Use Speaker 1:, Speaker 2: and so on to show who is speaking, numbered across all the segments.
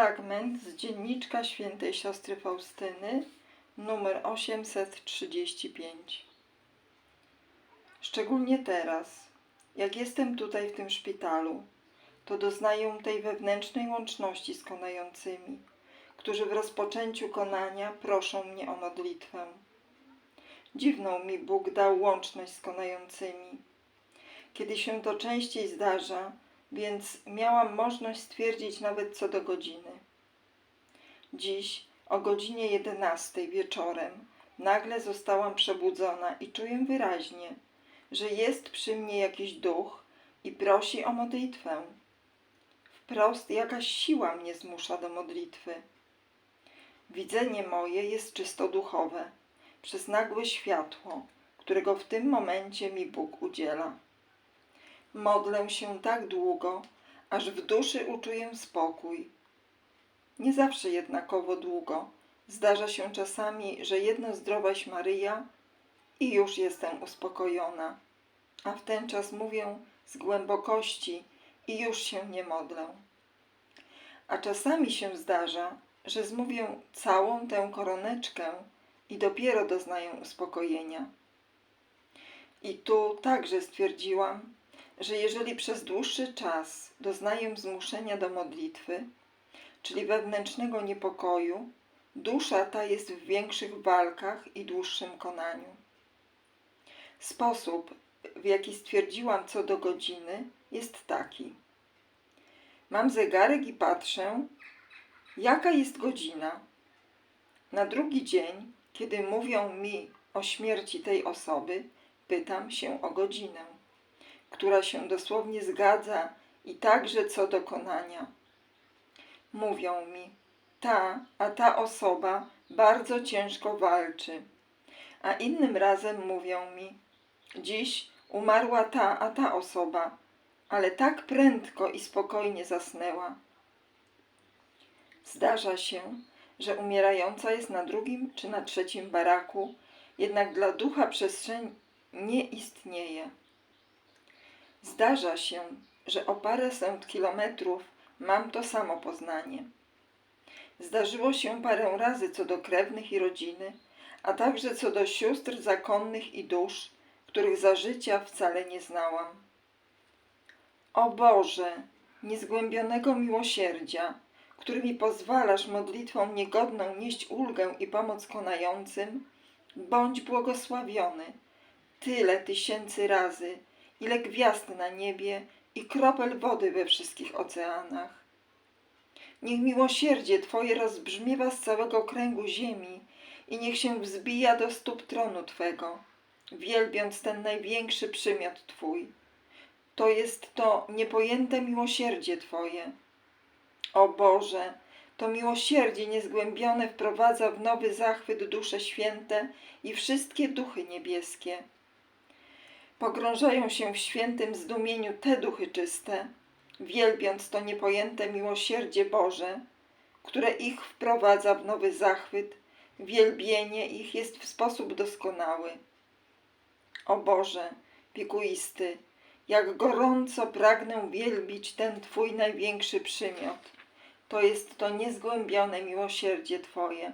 Speaker 1: Fragment z dzienniczka świętej siostry Faustyny, numer 835. Szczególnie teraz, jak jestem tutaj w tym szpitalu, to doznaję tej wewnętrznej łączności z konającymi, którzy w rozpoczęciu konania proszą mnie o modlitwę. Dziwną mi Bóg dał łączność z konającymi. Kiedy się to częściej zdarza, więc miałam możliwość stwierdzić nawet co do godziny. Dziś o godzinie 11 wieczorem nagle zostałam przebudzona i czuję wyraźnie, że jest przy mnie jakiś duch i prosi o modlitwę. Wprost jakaś siła mnie zmusza do modlitwy. Widzenie moje jest czysto duchowe, przez nagłe światło, którego w tym momencie mi Bóg udziela. Modlę się tak długo, aż w duszy uczuję spokój. Nie zawsze jednakowo długo. Zdarza się czasami, że jedno zdrowaś Maryja i już jestem uspokojona, a w ten czas mówię z głębokości i już się nie modlę. A czasami się zdarza, że zmówię całą tę koroneczkę i dopiero doznaję uspokojenia. I tu także stwierdziłam, że jeżeli przez dłuższy czas doznaję zmuszenia do modlitwy, czyli wewnętrznego niepokoju, dusza ta jest w większych walkach i dłuższym konaniu. Sposób, w jaki stwierdziłam co do godziny, jest taki. Mam zegarek i patrzę, jaka jest godzina. Na drugi dzień, kiedy mówią mi o śmierci tej osoby, pytam się o godzinę, która się dosłownie zgadza i także co do konania. Mówią mi, ta, a ta osoba bardzo ciężko walczy. A innym razem mówią mi, dziś umarła ta, a ta osoba, ale tak prędko i spokojnie zasnęła. Zdarza się, że umierająca jest na drugim czy na trzecim baraku, jednak dla ducha przestrzeń nie istnieje. Zdarza się, że o paręset kilometrów mam to samo poznanie. Zdarzyło się parę razy co do krewnych i rodziny, a także co do sióstr zakonnych i dusz, których za życia wcale nie znałam. O Boże, niezgłębionego miłosierdzia, który mi pozwalasz modlitwą niegodną nieść ulgę i pomoc konającym, bądź błogosławiony tyle tysięcy razy, ile gwiazd na niebie i kropel wody we wszystkich oceanach. Niech miłosierdzie Twoje rozbrzmiewa z całego kręgu ziemi i niech się wzbija do stóp tronu Twego, wielbiąc ten największy przymiot Twój. To jest to niepojęte miłosierdzie Twoje. O Boże, to miłosierdzie niezgłębione wprowadza w nowy zachwyt dusze święte i wszystkie duchy niebieskie. Pogrążają się w świętym zdumieniu te duchy czyste, wielbiąc to niepojęte miłosierdzie Boże, które ich wprowadza w nowy zachwyt, wielbienie ich jest w sposób doskonały. O Boże, wiekuisty, jak gorąco pragnę wielbić ten Twój największy przymiot. To jest to niezgłębione miłosierdzie Twoje.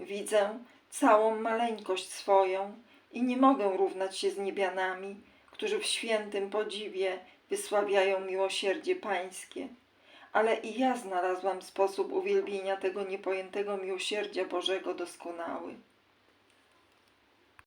Speaker 1: Widzę całą maleńkość swoją i nie mogę równać się z niebianami, którzy w świętym podziwie wysławiają miłosierdzie Pańskie. Ale i ja znalazłam sposób uwielbienia tego niepojętego miłosierdzia Bożego doskonały.